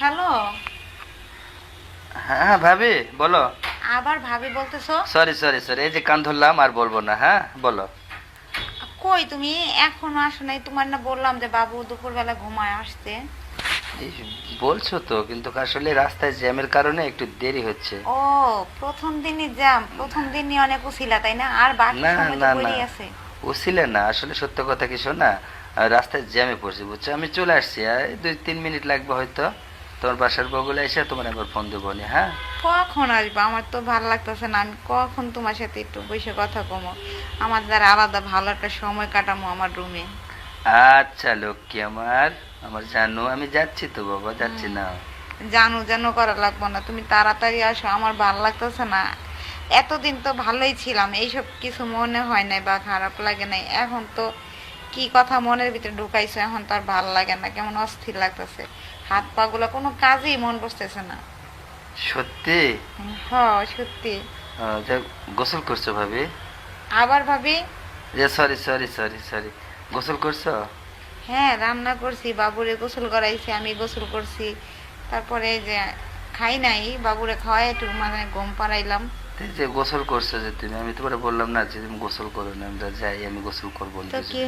Hello? হ্যাঁ ভাবি বলো। আবার ভাবি বলতেছো? সরি সরি সরি এই যে কান ধরলাম আর বলব না হ্যাঁ বলো। কই তুমি? এখনও আসো নাই। তোমার না বললাম যে বাবু দুপুরবেলা ঘুমায় আসতে। এই বলছো তো কিন্তু আসলে রাস্তায় জ্যামের কারণে একটু দেরি হচ্ছে। ও প্রথম দিনই যাম প্রথম দিনই অনেক উছিলা তাই না? আর বাকি না, সময় তো না। আছে। উছিলে না আসলে সত্য কথা কি শোনা? আহ, রাস্তায় জ্যামে পড়ছি বুঝছ? আমি চলে আসছি আর দুই তিন মিনিট লাগবে হয়তো। তোমার বাসার বগলে এসে তোমার একবার ফোন দেবো নি হ্যাঁ? কখন আসবা? আমার তো ভালো লাগতেছে না। আমি কখন তোমার সাথে একটু বসে কথা কমো? আমার দ্বারা আলাদা ভালো একটা সময় কাটামো আমার রুমে আচ্ছা লক্ষ্মী আমার। আমার জানো আমি যাচ্ছি তো বাবা যাচ্ছি না। জানো জানো করা লাগবো না। তুমি তাড়াতাড়ি আসো আমার ভালো লাগতেছে না। এতদিন তো ভালোই ছিলাম এইসব কিছু মনে হয় নাই বা খারাপ লাগে নাই। এখন তো কি কথা মনের ভিতরে ঢুকাইছো এখন তো আর ভালো লাগে না কেমন অস্থির লাগতেছে। হাত পা গুলো কোনো কাজেই মন বসতেছে না। সত্যি? হ সত্যি। গোসল করছ ভাবি? আবার ভাবি? যে সরি সরি সরি সরি গোসল করছ? হ্যাঁ রান্না করছি বাবুরে গোসল করাইছি আমি গোসল করছি। তারপরে যে খাই নাই বাবুরে খাওয়াই একটু মানে গম পাড়াইলাম। যে গোসল করছ যে তুমি আমি তোমার বললাম না যে তুমি গোসল করো না আমরা যাই আমি গোসল করব তো কি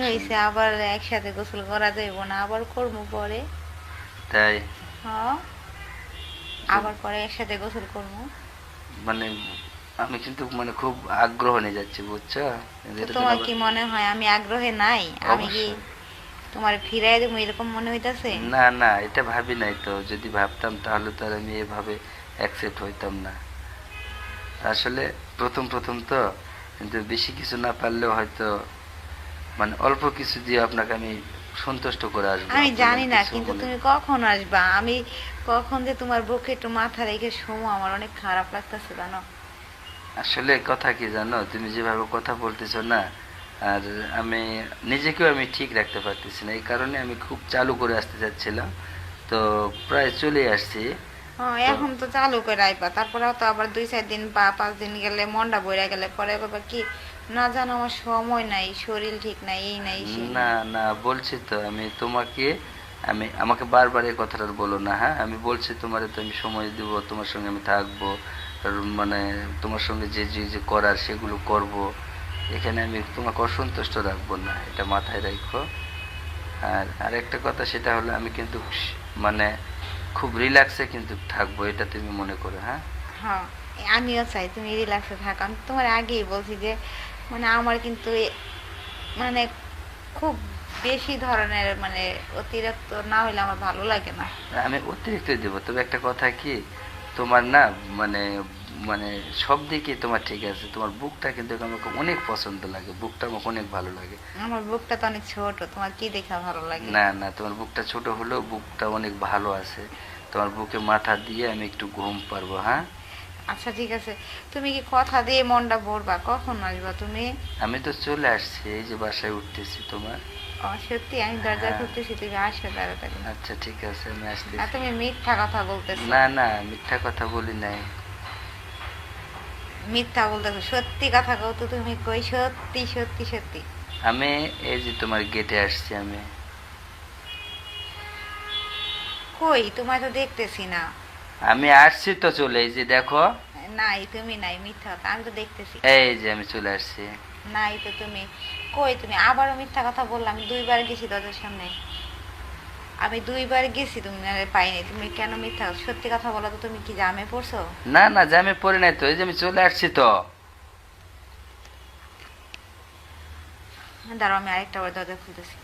আবার একসাথে গোসল করা যাইব না আবার করব পরে? তাই? হ্যাঁ। আবার পরে একসাথে গোসল করব? মানে আমি কিন্তু মানে খুব আগ্রহ নিয়ে যাচ্ছি বুঝছ? তোমার কি মনে হয় আমি আগ্রহে নাই? আমি কি তোমার ফিরাই দেবো এরকম মনে হইতাছে? না না এটা ভাবি নাই তো যদি ভাবতাম তাহলে তো আর আমি এভাবে অ্যাকসেপ্ট হইতাম না। আসলে প্রথম প্রথম তো কিন্তু বেশি কিছু না পারলেও হয়তো মানে অল্প কিছু দিয়ে আপনাকে আমি সন্তুষ্ট করে আসব আমি জানি না কিন্তু তুমি কখন আসবা? আমি কখন যে তোমার বুকে একটু মাথা রেখে শোমো আমার অনেক খারাপ লাগতেছে জানো? আসলে কথা কি জানো? তুমি যেভাবে কথা বলতেছো না আর আমি নিজেকেও আমি ঠিক রাখতে পারতেছি না। এই কারণে আমি খুব চালু করে আসতে চাচ্ছিলাম। তো প্রায় চলে আসছি। হ্যাঁ এখন তো চালু করে আইবা। তারপরে তো আবার দুই, চার দিন বা পাঁচ দিন গেলে মনটা বইরা গেলে পরে বাবা কি, না জানো আমার সময় নাই, শরীর ঠিক নাই, এই নাই না না, বলছি তো, আমি তোমাকে, আমি, আমাকে বারবার এই কথাটা বলো না হ্যাঁ? আমি বলছি তোমার তো আমি সময় দেব, তোমার সঙ্গে আমি থাকব মানে তোমার সঙ্গে যে যে যে করার সেগুলো করব। এখানে আমি তোমাকে অসন্তুষ্ট রাখব না, এটা মাথায় রাখো আর আরেকটা কথা, সেটা হলো আমি কিন্তু মানে খুব রিল্যাক্সে কিন্তু থাকব এটা তুমি মনে করো হ্যাঁ? হ্যাঁ আমিও চাই তুমি রিল্যাক্সে থাকো। আমি তোমার আগেই বলছি যে মানে আমার কিন্তু মানে খুব বেশি ধরনের মানে অতিরিক্ত না হলে আমার ভালো লাগে না। আমি অতিরিক্ত দেবো তবে একটা কথা কি তোমার না মানে মানে সব দিকে তোমার ঠিক আছে। তোমার বুকটা কিন্তু আমাকে অনেক পছন্দ লাগে। বুকটা আমাকে অনেক ভালো লাগে। আমার বুকটা তো অনেক ছোট তোমার কি দেখা ভালো লাগে? না না তোমার বুকটা ছোট হলেও বুকটা অনেক ভালো আছে। তোমার বুকে মাথা দিয়ে আমি একটু ঘুম পারব হ্যাঁ? আচ্ছা ঠিক আছে। তুমি কি কথা দিয়ে মনটা ভরবা? কখন আসবা তুমি? আমি তো চলে আসছি এই যে বাসায় উঠতেছি তোমার। সত্যি? আমি দরজা হ্যাঁ। খুলতেছি তুমি আসো তাড়াতাড়ি। আচ্ছা ঠিক আছে আমি আসতেছি। তুমি মিথ্যা কথা বলতেছো। না না মিথ্যা কথা বলি নাই। মিথ্যা বলতেছো সত্যি কথা কও তো তুমি কই সত্যি সত্যি সত্যি। আমি এই যে তোমার গেটে আসছি আমি। কই তোমায় তো দেখতেছি না। আমি আসছি তো চলে এই যে দেখো। নাই তুমি নাই মিথ্যা কথা আমি তো দেখতেছি। এই যে আমি চলে আসছি। নাই তো তুমি কই তুমি? আবারও মিথ্যা কথা বললাম দুইবার গেছি দরজার সামনে। আমি দুইবার গেছি তুমি পাইনি। তুমি কেন মিথ্যা সত্যি কথা বলো তো তুমি কি জামে পড়ছো না না জামে পড়ি নাই তো এই যে আমি চলে আসছি তো। দাঁড়াও আমি আরেকটা বার দরজা খুলতেছি।